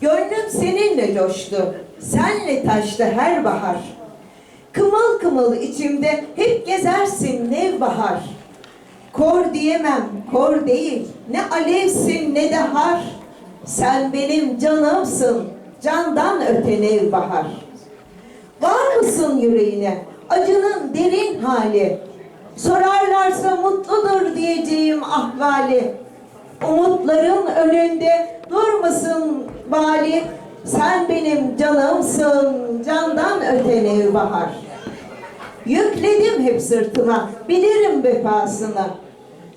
Gönlüm seninle coştu, senle taştı her bahar. Kımıl kımıl içimde hep gezersin nevbahar. Kor diyemem, kor değil, ne alevsin ne de har. Sen benim canımsın, candan öte nevbahar. Var mısın yüreğine, acının derin hali? Sorarlarsa mutludur diyeceğim ahvali. Umutların önünde durmasın bali. Sen benim canımsın, candan öte nevbahar. Yükledim hep sırtıma, bilirim vefasını.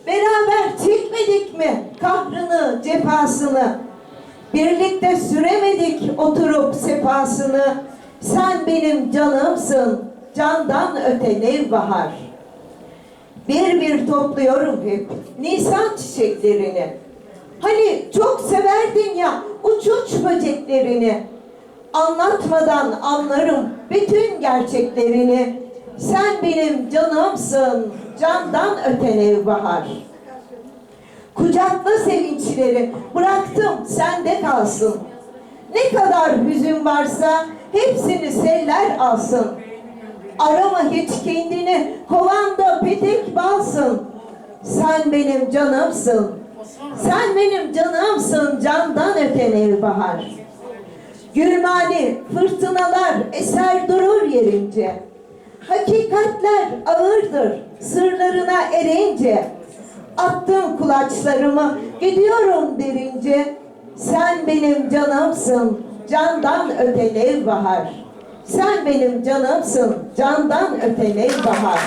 Beraber çekmedik mi kahrını, cefasını? Birlikte süremedik oturup sefasını. Sen benim canımsın, candan öte nevbahar. Bir bir topluyorum hep Nisan çiçeklerini. Hani çok severdin ya uç uç böceklerini. Anlatmadan anlarım bütün gerçeklerini. Sen benim canımsın, candan öte nevbahar. Kucakla sevinçleri, bıraktım sende kalsın. Ne kadar hüzün varsa hepsini seller alsın. Arama hiç kendini, kovanda petek balsın. Sen benim canımsın, sen benim canımsın, candan öte nevbahar. Gülmani, fırtınalar eser durur yerince. Hakikatler ağırdır, sırlarına erince. Attım kulaçlarımı, gidiyorum derince. Sen benim canımsın, candan öte nevbahar. Sen benim canımsın, candan öte nevbahar.